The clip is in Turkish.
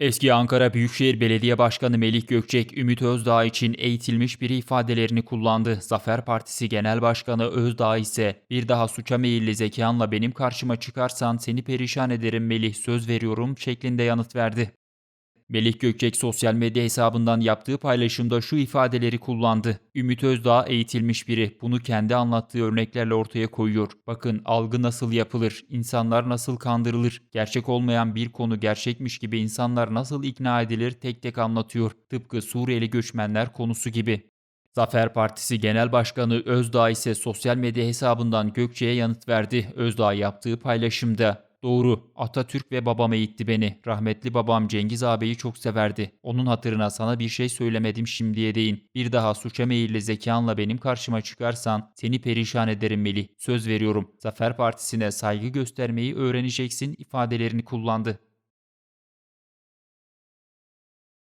Eski Ankara Büyükşehir Belediye Başkanı Melih Gökçek, Ümit Özdağ için eğitilmiş biri ifadelerini kullandı. Zafer Partisi Genel Başkanı Özdağ ise bir daha suça meyilli zekanla benim karşıma çıkarsan seni perişan ederim Melih söz veriyorum şeklinde yanıt verdi. Melih Gökçek sosyal medya hesabından yaptığı paylaşımda şu ifadeleri kullandı. Ümit Özdağ eğitilmiş biri. Bunu kendi anlattığı örneklerle ortaya koyuyor. Bakın algı nasıl yapılır, insanlar nasıl kandırılır, gerçek olmayan bir konu gerçekmiş gibi insanlar nasıl ikna edilir tek tek anlatıyor. Tıpkı Suriyeli göçmenler konusu gibi. Zafer Partisi Genel Başkanı Özdağ ise sosyal medya hesabından Gökçe'ye yanıt verdi. Özdağ yaptığı paylaşımda Doğru. Atatürk ve babam eğitti beni. Rahmetli babam Cengiz ağabeyi çok severdi. Onun hatırına sana bir şey söylemedim şimdiye değin. Bir daha suça meyilli zekanla benim karşıma çıkarsan seni perişan ederim Melih. Söz veriyorum. Zafer Partisi'ne saygı göstermeyi öğreneceksin ifadelerini kullandı.